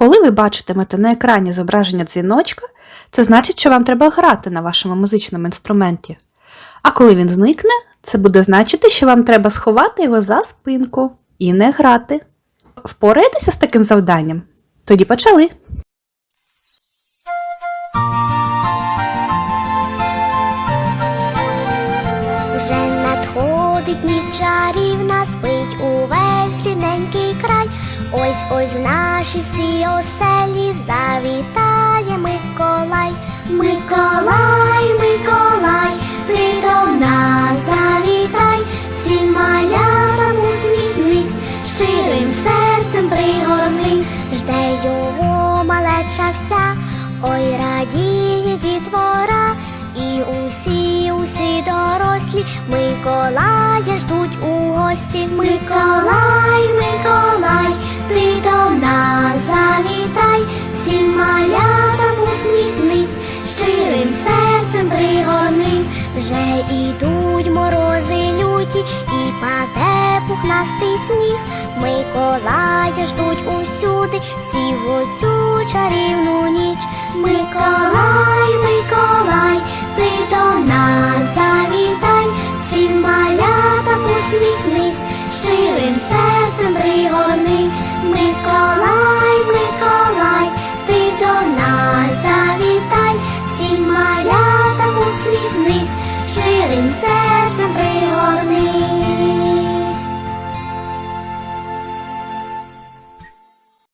Коли ви бачитимете на екрані зображення дзвіночка, це значить, що вам треба грати на вашому музичному інструменті. А коли він зникне, це буде значити, що вам треба сховати його за спинку і не грати. Впораєтеся з таким завданням? Тоді почали. Вже надходить ніч чарівна, спить. Ось ось в наші всі оселі завітає Миколай. Миколай, Миколай, ти до нас завітай, всім малятам усміхнись, щирим серцем пригорнись, жде його малеча вся, ой радіє дітвора. І усі, усі дорослі Миколая ждуть у гості. Миколай, сріблястий сніг, Миколая ждуть усюди, всі в оцю чарівну ніч. Миколай, Миколай, ти до нас завітай, всім малятам усміхнись, щирим серцем пригонись. Миколай, Миколай, ти до нас завітай, всім малятам усміхнись, щирим серцем.